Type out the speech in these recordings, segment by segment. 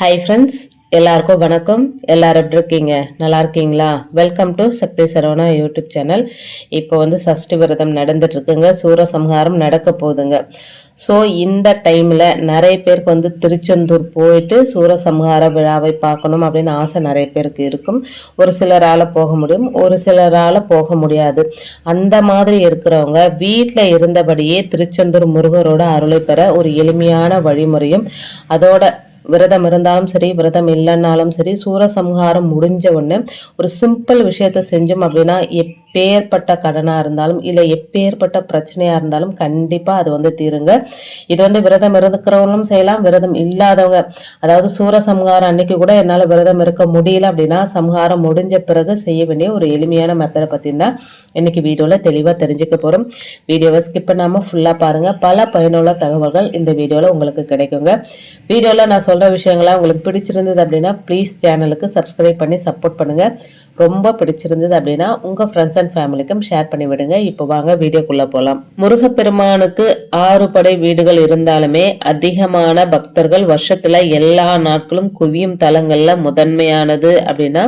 Hi friends எல்லாருக்கும் வணக்கம். எல்லாரும் எப்படி இருக்கீங்க? நல்லா இருக்கீங்களா? Welcome to Shakti Saravana YouTube channel இப்போ வந்து சஷ்டி விரதம் நடந்துட்டுருக்குங்க சூரசம்ஹாரம் நடக்க போகுதுங்க. ஸோ இந்த டைமில் நிறைய பேருக்கு வந்து திருச்செந்தூர் போயிட்டு சூரசம்ஹார விழாவை பார்க்கணும் அப்படின்னு ஆசை நிறைய பேருக்கு இருக்கும். ஒரு சிலரால் போக முடியும் ஒரு சிலரால் போக முடியாது. அந்த மாதிரி இருக்கிறவங்க வீட்டில் இருந்தபடியே திருச்செந்தூர் முருகரோட அருளை பெற ஒரு எளிமையான வழிமுறையும் அதோட விரதம் இருந்தாலும் சரி விரதம் இல்லைன்னாலும் சரி சூரசம்ஹாரம் முடிஞ்ச உடனே ஒரு சிம்பிள் விஷயத்த செஞ்சோம் அப்படின்னா எப் எப்பேற்பட்ட கடனாக இருந்தாலும் இல்லை எப்பேற்பட்ட பிரச்சனையாக இருந்தாலும் கண்டிப்பாக அது வந்து தீருங்க. இது வந்து விரதம் இருக்கிறவங்களும் செய்யலாம் விரதம் இல்லாதவங்க. அதாவது சூரசம்ஹாரம் அன்னைக்கு கூட என்னால் விரதம் இருக்க முடியல அப்படின்னா சம்ஹாரம் முடிஞ்ச பிறகு செய்ய வேண்டிய ஒரு எளிமையான மெத்தடை பற்றி தான் இன்னைக்கு வீடியோவில் தெளிவாக தெரிஞ்சுக்க போகிறோம் வீடியோவை ஸ்கிப் பண்ணாமல் ஃபுல்லாக பாருங்கள் பல பயனுள்ள தகவல்கள் இந்த வீடியோவில் உங்களுக்கு கிடைக்குங்க. வீடியோவில் நான் சொல்கிற விஷயங்கள்லாம் உங்களுக்கு பிடிச்சிருந்தது அப்படின்னா ப்ளீஸ் சேனலுக்கு சப்ஸ்கிரைப் பண்ணி சப்போர்ட் பண்ணுங்கள் ரொம்ப பிடிச்சிருந்தது அப்படின்னா உங்கள் ஃப்ரெண்ட்ஸ் அண்ட் ஃபேமிலிக்கும் ஷேர் பண்ணி விடுங்க. இப்போ வாங்க வீடியோக்குள்ளே போகலாம் முருகப்பெருமானுக்கு ஆறு படை வீடுகள் இருந்தாலுமே அதிகமான பக்தர்கள் வருஷத்தில் எல்லா நாட்களும் குவியும் தலங்களில் முதன்மையானது அப்படின்னா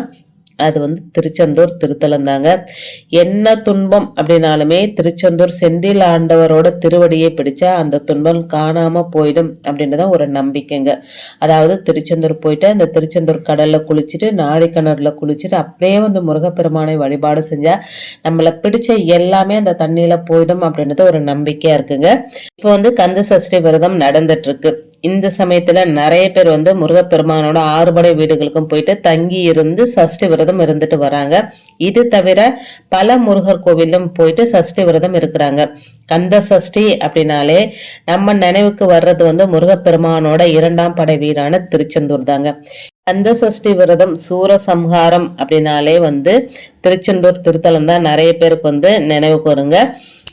அது வந்து திருச்செந்தூர் திருத்தலம் தாங்க என்ன துன்பம் அப்படின்னாலுமே திருச்செந்தூர் செந்தில் ஆண்டவரோட திருவடியை பிடிச்சா அந்த துன்பம் காணாம போயிடும் அப்படின்றத ஒரு நம்பிக்கைங்க. அதாவது திருச்செந்தூர் போயிட்டு அந்த திருச்செந்தூர் கடல்ல குளிச்சுட்டு நாடி கிணறுல குளிச்சுட்டு அப்படியே வந்து முருகப்பெருமானை வழிபாடு செஞ்சா நம்மளை பிடிச்ச எல்லாமே அந்த தண்ணியில போயிடும் அப்படின்றது ஒரு நம்பிக்கையா இருக்குங்க. இப்போ வந்து கந்த சஷ்டி விரதம் நடந்துட்டு இருக்கு. இந்த சமயத்துல நிறைய பேர் வந்து முருகப்பெருமானோட ஆறுபடை வீடுகளுக்கும் போயிட்டு தங்கி இருந்து சஷ்டி விரதம் இருந்துட்டு வராங்க. இது தவிர பல முருகர் கோவிலும் போயிட்டு சஷ்டி விரதம் இருக்கிறாங்க. கந்த சஷ்டி அப்படின்னாலே நம்ம நினைவுக்கு வர்றது வந்து முருகப்பெருமானோட இரண்டாம் படை வீடான திருச்செந்தூர் தாங்க கந்த சஷ்டி விரதம் சூரசம்ஹாரம் அப்படின்னாலே வந்து திருச்செந்தூர் திருத்தலம் தான் நிறைய பேருக்கு வந்து நினைவுக்கு வருங்க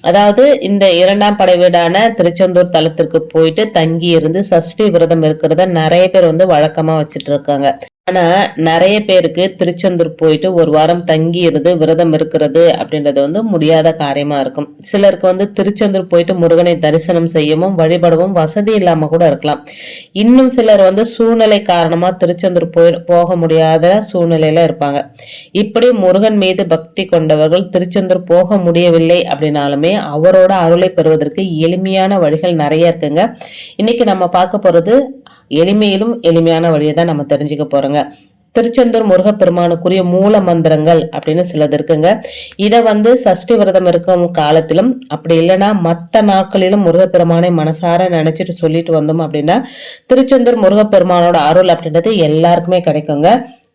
அதாவது இந்த இரண்டாம் படை வீடான திருச்செந்தூர் தலத்திற்கு போயிட்டு தங்கி இருந்து சஷ்டி விரதம் இருக்கிறத நிறைய பேர் வந்து வழக்கமாக வச்சுட்டு இருக்காங்க. ஆனா நிறைய பேருக்கு திருச்செந்தூர் போயிட்டு ஒரு வாரம் தங்கி இருந்து விரதம் இருக்கிறது அப்படின்றது வந்து முடியாத காரியமா இருக்கும். சிலருக்கு வந்து திருச்செந்தூர் போயிட்டு முருகனை தரிசனம் செய்யவும் வழிபடவும் வசதி இல்லாம கூட இருக்கலாம். இன்னும் சிலர் வந்து சூழ்நிலை காரணமா திருச்செந்தூர் போய் போக முடியாத சூழ்நிலையில இருப்பாங்க. இப்படி முருகன் மீது பக்தி கொண்டவர்கள் திருச்செந்தூர் போக முடியவில்லை அப்படின்னாலுமே அவரோட அருளை பெறுவதற்கு எளிமையான வழிகள் நிறைய இருக்குங்க. இன்னைக்கு நம்ம பார்க்க போறது எளிமையிலும் எளிமையான வழியை தான் நம்ம தெரிஞ்சுக்க சொல்லுவாங்க. திருச்செந்தூர் முருகப்பெருமானுக்குரிய மூல மந்திரங்கள் அப்படின்னு சிலது இருக்குங்க. இதை வந்து சஷ்டி விரதம் இருக்கும் காலத்திலும் அப்படி இல்லைன்னா மற்ற நாட்களிலும் முருகப்பெருமானை மனசார நினைச்சிட்டு சொல்லிட்டு வந்தோம் அப்படின்னா திருச்செந்தூர் முருகப்பெருமானோட அருள் அப்படின்றது எல்லாருக்குமே கிடைக்குங்க.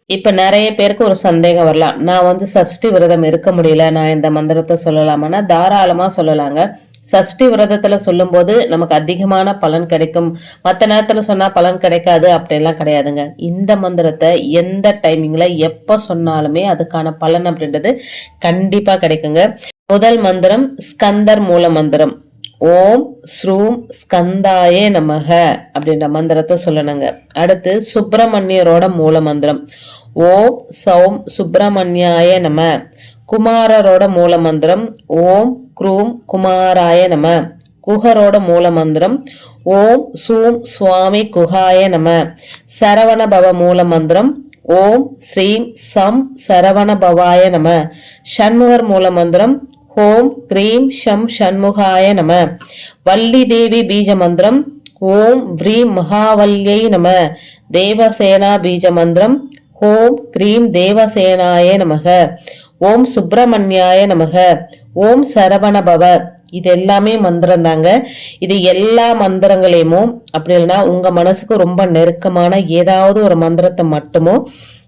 இப்ப நிறைய பேருக்கு ஒரு சந்தேகம் வரலாம். நான் வந்து சஷ்டி விரதம் இருக்க முடியல நான் இந்த மந்திரத்தை சொல்லலாமான்னா தாராளமா சொல்லலாங்க. சஷ்டி விரதத்தில் சொல்லும்போது நமக்கு அதிகமான பலன் கிடைக்கும். மற்ற நேரத்தில் சொன்னால் பலன் கிடைக்காது அப்படிலாம் கிடையாதுங்க. இந்த மந்திரத்தை எந்த டைமிங்கில் எப்போ சொன்னாலுமே அதுக்கான பலன் அப்படின்றது கண்டிப்பாக கிடைக்குங்க. முதல் மந்திரம் ஸ்கந்தர் மூல மந்திரம். ஓம் ஸ்ரூம் ஸ்கந்தாயே நமக அப்படின்ற மந்திரத்தை சொல்லணுங்க. அடுத்து சுப்பிரமணியரோட மூல மந்திரம். ஓம் சௌம் சுப்பிரமணியாய நம. குமாரரோட மூல மந்திரம் ஓம் குரூம் குமாராய நம. குஹரோட மூல மந்திரம் ஓம் சூம் சுவாமி குஹாய நம. சரவண பவ மூல மந்திரம் ஓம் ஸ்ரீம் சம் சரவண பவாய நம. ஷண்முகர் மூல மந்திரம் ஓம் கிரீம் ஷம் ஷண்முகாய நம. வள்ளி தேவி பீஜ மந்திரம் ஓம் வ்ரீம் மகாவல்யை நம. தேவசேனா பீஜ மந்திரம் ஓம் கிரீம் தேவசேனாய நமக. ஓம் சுப்பிரமணியாய நமக. ஓம் சரவணபவ. இது எல்லாமே மந்திரம் தாங்க. இது எல்லா மந்திரங்களையுமோ அப்படி இல்லைன்னா உங்கள் மனசுக்கு ரொம்ப நெருக்கமான ஏதாவது ஒரு மந்திரத்தை மட்டுமோ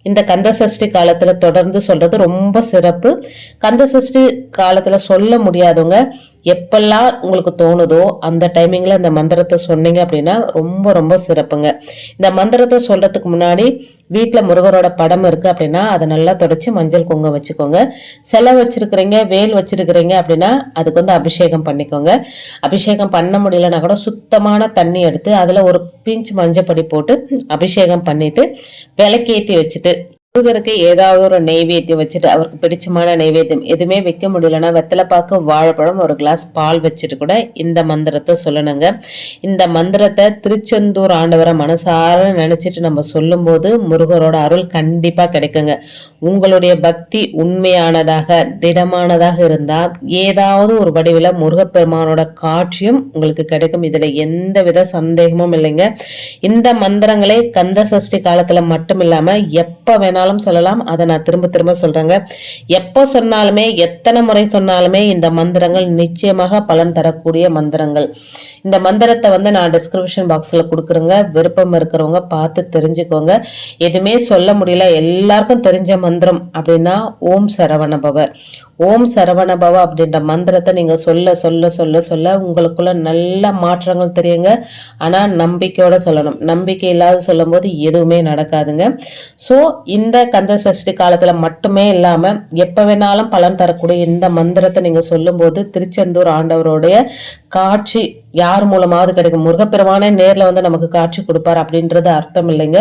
இந்த கந்தசஷ்டி காலத்தில் தொடர்ந்து சொல்கிறது ரொம்ப சிறப்பு. கந்தசஷ்டி காலத்தில் சொல்ல முடியாதவங்க எப்பெல்லாம் உங்களுக்கு தோணுதோ அந்த டைமிங்கில் இந்த மந்திரத்தை சொன்னீங்க அப்படின்னா ரொம்ப ரொம்ப சிறப்புங்க. இந்த மந்திரத்தை சொல்கிறதுக்கு முன்னாடி வீட்டில் முருகரோட படம் இருக்குது அப்படின்னா அதை நல்லா தொடச்சி மஞ்சள் குங்குமம் வச்சுக்கோங்க. செலவு வச்சுருக்கிறீங்க வேல் வச்சுருக்கிறீங்க அப்படின்னா அதுக்கு வந்து அபிஷேகம் பண்ணிக்கோங்க. அபிஷேகம் பண்ண முடியலன்னா கூட சுத்தமான தண்ணி எடுத்து அதில் ஒரு பிஞ்ச் மஞ்சப்பொடி போட்டு அபிஷேகம் பண்ணிவிட்டு விளக்கேற்றி வச்சுட்டு முருகருக்கு ஏதாவது ஒரு நெய்வேத்தியம் வச்சுட்டு அவருக்கு பிடிச்சமான நெய்வேத்தியம் எதுவுமே வைக்க முடியலன்னா வெத்தலைப்பாக்கு வாழைப்பழம் ஒரு கிளாஸ் பால் வச்சுட்டு கூட இந்த மந்திரத்தை சொல்லணுங்க. இந்த மந்திரத்தை திருச்செந்தூர் ஆண்டவரை மனசார நினச்சிட்டு நம்ம சொல்லும்போது முருகரோட அருள் கண்டிப்பாக கிடைக்குங்க. உங்களுடைய பக்தி உண்மையானதாக திடமானதாக இருந்தால் ஏதாவது ஒரு வடிவில் முருகப்பெருமானோட காட்சியும் உங்களுக்கு கிடைக்கும். இதில் எந்த வித சந்தேகமும் இல்லைங்க. இந்த மந்திரங்களே கந்த சஷ்டி காலத்தில் மட்டும் இல்லாமல் எப்போ வேணாலும் சொல்லலாம். அதை நான் திரும்ப திரும்ப சொல்கிறேங்க எப்போ சொன்னாலுமே எத்தனை முறை சொன்னாலுமே இந்த மந்திரங்கள் நிச்சயமாக பலன் தரக்கூடிய மந்திரங்கள். இந்த மந்திரத்தை வந்து நான் டிஸ்கிரிப்ஷன் பாக்ஸில் கொடுக்குறேங்க. விருப்பம் இருக்கிறவங்க பார்த்து தெரிஞ்சுக்கோங்க. எதுவுமே சொல்ல முடியல. எல்லாருக்கும் தெரிஞ்ச மந்திரம் அப்படின்னா ஓம் சரவணபவ ஓம் சரவணபவ அப்படின்ற மந்திரத்தை நீங்கள் சொல்ல சொல்ல சொல்ல சொல்ல உங்களுக்குள்ள நல்ல மாற்றங்கள் தெரியுங்க. ஆனால் நம்பிக்கையோட சொல்லணும். நம்பிக்கை இல்லாத சொல்லும் போது எதுவுமே நடக்காதுங்க. ஸோ இந்த கந்த சஷ்டி காலத்தில் மட்டுமே இல்லாமல் எப்போ வேணாலும் பலன் தரக்கூடிய இந்த மந்திரத்தை நீங்கள் சொல்லும்போது திருச்செந்தூர் ஆண்டவருடைய காட்சி யார் மூலமாவது கிடைக்கும்? முருகப்பெருமானே நேரில் வந்து நமக்கு காட்சி கொடுப்பார் அப்படின்றது அர்த்தம் இல்லைங்க.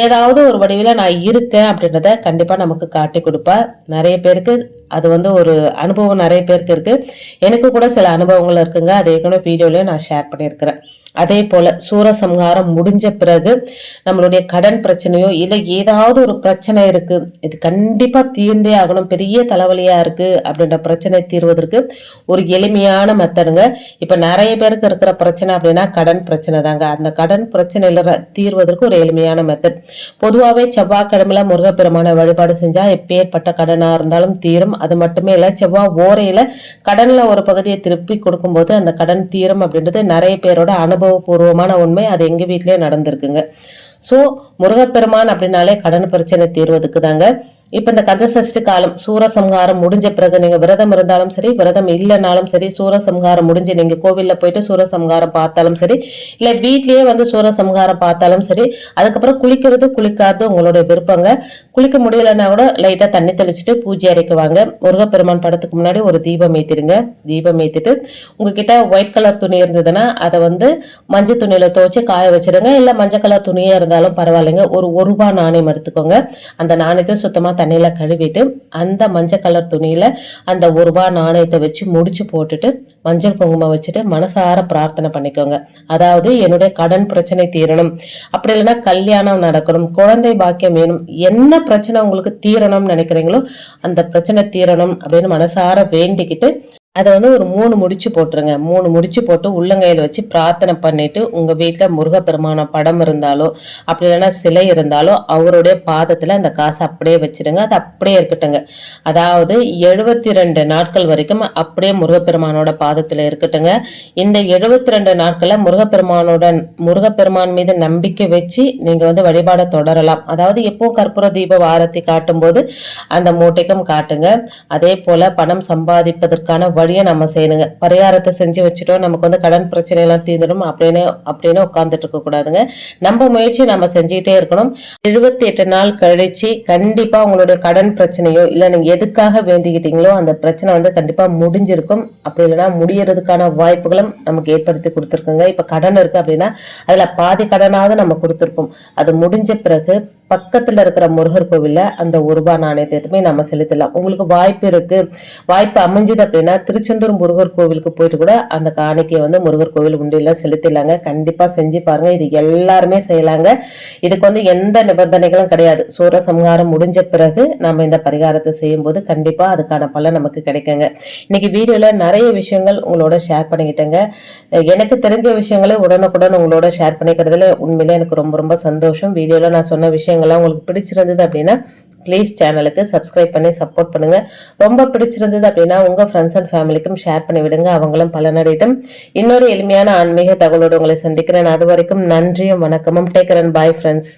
ஏதாவது ஒரு வடிவில் நான் இருக்கேன் அப்படின்றத கண்டிப்பாக நமக்கு காட்டி கொடுப்பா. நிறைய பேருக்கு அது வந்து ஒரு அனுபவம் நிறைய பேருக்கு இருக்கு. எனக்கு கூட சில அனுபவங்கள் இருக்குங்க. அதை ஏற்கனவே வீடியோலேயும் நான் ஷேர் பண்ணியிருக்கிறேன். அதே போல சூரசம்ஹாரம் முடிஞ்ச பிறகு நம்மளுடைய கடன் பிரச்சனையோ இல்லை ஏதாவது ஒரு பிரச்சனை இருக்கு. இது கண்டிப்பா தீர்ந்தே ஆகணும். பெரிய தலைவலியா இருக்கு அப்படின்ற பிரச்சனை தீர்வதற்கு ஒரு எளிமையான மெத்தடுங்க இப்ப நிறைய பேருக்கு இருக்கிற பிரச்சனை அப்படின்னா கடன் பிரச்சனை தாங்க. அந்த கடன் பிரச்சனையில தீர்வதற்கு ஒரு எளிமையான மெத்தட் பொதுவாகவே செவ்வாய்க்கிழமையில முருகப்பெருமான வழிபாடு செஞ்சா எப்பேற்பட்ட கடனா இருந்தாலும் தீரும். அது மட்டுமே இல்லை செவ்வாய் ஓரையில கடன்ல ஒரு பகுதியை திருப்பி கொடுக்கும்போது அந்த கடன் தீரும் அப்படின்றது நிறைய பேரோட அனுபவபூர்வமான உண்மை அது எங்க வீட்லயே நடந்திருக்குங்க. ஸோ முருகப்பெருமான் அப்படின்னாலே கடன் பிரச்சனை தீர்வதுக்கு தாங்க இப்ப இந்த கந்தசஷ்டி காலம் சூரசம்ஹாரம் முடிஞ்ச பிறகு நீங்க விரதம் இருந்தாலும் சரி விரதம் இல்லைனாலும் சரி சூரசம்ஹாரம் முடிஞ்சு நீங்க கோவில்ல போயிட்டு சூரசம்ஹாரம் பார்த்தாலும் சரி இல்ல வீட்லயே வந்து சூரசம்ஹாரம் பார்த்தாலும் சரி அதுக்கப்புறம் குளிக்கிறது குளிக்காது உங்களுடைய விருப்பங்க. குளிக்க முடியலன்னா கூட லைட்டா தண்ணி தெளிச்சுட்டு பூஜை அரைக்குவாங்க முருகப்பெருமான் படத்துக்கு முன்னாடி ஒரு தீபம் ஏத்திடுங்க. தீபம் ஏத்திட்டு உங்ககிட்ட ஒயிட் கலர் துணி இருந்ததுன்னா அதை வந்து மஞ்சள் துணியில துவச்சு காய வச்சிருங்க இல்ல மஞ்சள் கலர் துணியா இருந்தாலும் பரவாயில்லைங்க. ஒரு ஒரு ரூபாய் நாணயம் எடுத்துக்கோங்க. அந்த நாணயத்தை சுத்தமா தண்ணியில் கழுவிட்டு அந்த மஞ்சள் கலர் துணியில் அந்த ஒரு ரூபா நாணயத்தை வச்சு முடிச்சு போட்டுட்டு மஞ்சள் குங்குமம் வச்சுட்டு மனசார பிரார்த்தனை பண்ணிக்கோங்க. அதாவது என்னுடைய கடன் பிரச்சனை தீரணும். அப்படி இல்லைன்னா கல்யாணம் நடக்கணும். குழந்தை பாக்கியம் வேணும். என்ன பிரச்சனை உங்களுக்கு தீரணும்னு நினைக்கிறீங்களோ அந்த பிரச்சனை தீரணும் அப்படின்னு மனசார வேண்டிக்கிட்டு அதை வந்து ஒரு மூணு முடிச்சு போட்டுருங்க. மூணு முடிச்சு போட்டு உள்ளங்கையில் வச்சு பிரார்த்தனை பண்ணிட்டு உங்க வீட்டில் முருகப்பெருமான படம் இருந்தாலோ அப்படி இல்லைன்னா சிலை இருந்தாலோ அவருடைய பாதத்தில் அந்த காசை அப்படியே வச்சிருங்க அது அப்படியே இருக்கட்டுங்க. அதாவது எழுபத்தி ரெண்டு நாட்கள் வரைக்கும் அப்படியே முருகப்பெருமானோட பாதத்தில் இருக்கட்டுங்க. இந்த எழுபத்தி ரெண்டு நாட்களில் முருகப்பெருமானோட முருகப்பெருமான் மீது நம்பிக்கை வச்சு நீங்கள் வந்து வழிபாடை தொடரலாம். அதாவது எப்போ கற்பூர தீப வாரத்தை காட்டும் போது அந்த மூட்டைக்கும் காட்டுங்க. அதே போல் பணம் சம்பாதிப்பதற்கான வழியை நம்ம செய்யணுங்க. பரிகாரத்தை செஞ்சு வச்சுட்டோம். நமக்கு வந்து கடன் பிரச்சனை எல்லாம் தீர்ந்துடும் அப்படின்னு அப்படின்னு உட்காந்துட்டு இருக்கக்கூடாதுங்க நம்ம முயற்சி நம்ம செஞ்சுக்கிட்டே இருக்கணும். எழுபத்தி எட்டு நாள் கழிச்சு கண்டிப்பாக உங்களுடைய கடன் பிரச்சனையோ இல்லை நீங்கள் எதுக்காக வேண்டிக்கிட்டீங்களோ அந்த பிரச்சனை வந்து கண்டிப்பாக முடிஞ்சிருக்கும். அப்படி இல்லைன்னா முடியறதுக்கான வாய்ப்புகளும் நமக்கு ஏற்படுத்தி கொடுத்துருக்குங்க. இப்போ கடன் இருக்கு அப்படின்னா அதில் பாதி கடனாவது நம்ம கொடுத்துருப்போம். அது முடிஞ்ச பிறகு பக்கத்தில் இருக்கிற முருகர் கோவிலில் அந்த ஒரு ரூபாய் நம்ம செலுத்தலாம். உங்களுக்கு வாய்ப்பு இருக்கு. வாய்ப்பு அமைஞ்சது அப்படின்னா திருச்செந்தூர் முருகர் கோவிலுக்கு போயிட்டு கூட அந்த காணிக்கையை வந்து முருகர் கோவில் உண்டியில் செலுத்திடலாங்க. கண்டிப்பாக செஞ்சு பாருங்க. இது எல்லாருமே செய்யலாங்க. இதுக்கு வந்து எந்த நிபந்தனைகளும் கிடையாது. சூர சம்ஹாரம் முடிஞ்ச பிறகு நம்ம இந்த பரிகாரத்தை செய்யும் போது அதுக்கான பலன் நமக்கு கிடைக்குங்க. இன்னைக்கு வீடியோவில் நிறைய விஷயங்கள் உங்களோட ஷேர் பண்ணிக்கிட்டேங்க. எனக்கு தெரிஞ்ச விஷயங்களை உடனுக்குடன் உங்களோட ஷேர் பண்ணிக்கிறதுல உண்மையிலே எனக்கு ரொம்ப ரொம்ப சந்தோஷம். வீடியோவில் நான் சொன்ன விஷயங்கள்லாம் உங்களுக்கு பிடிச்சிருந்தது அப்படின்னா ப்ளீஸ் சேனலுக்கு சப்ஸ்கிரைப் பண்ணி சப்போர்ட் பண்ணுங்க. ரொம்ப பிடிச்சிருந்தது அப்படின்னா உங்க ஃப்ரெண்ட்ஸ் அண்ட் ஃபேமிலிக்கும் ஷேர் பண்ணி விடுங்க. அவங்களும் பலனடையட்டும். இன்னொரு எளிமையான ஆன்மீக தகவலோடு உங்களை சந்திக்கிறேன். அது வரைக்கும் நன்றியும் வணக்கமும். டேக்கரன் பாய் ஃப்ரெண்ட்ஸ்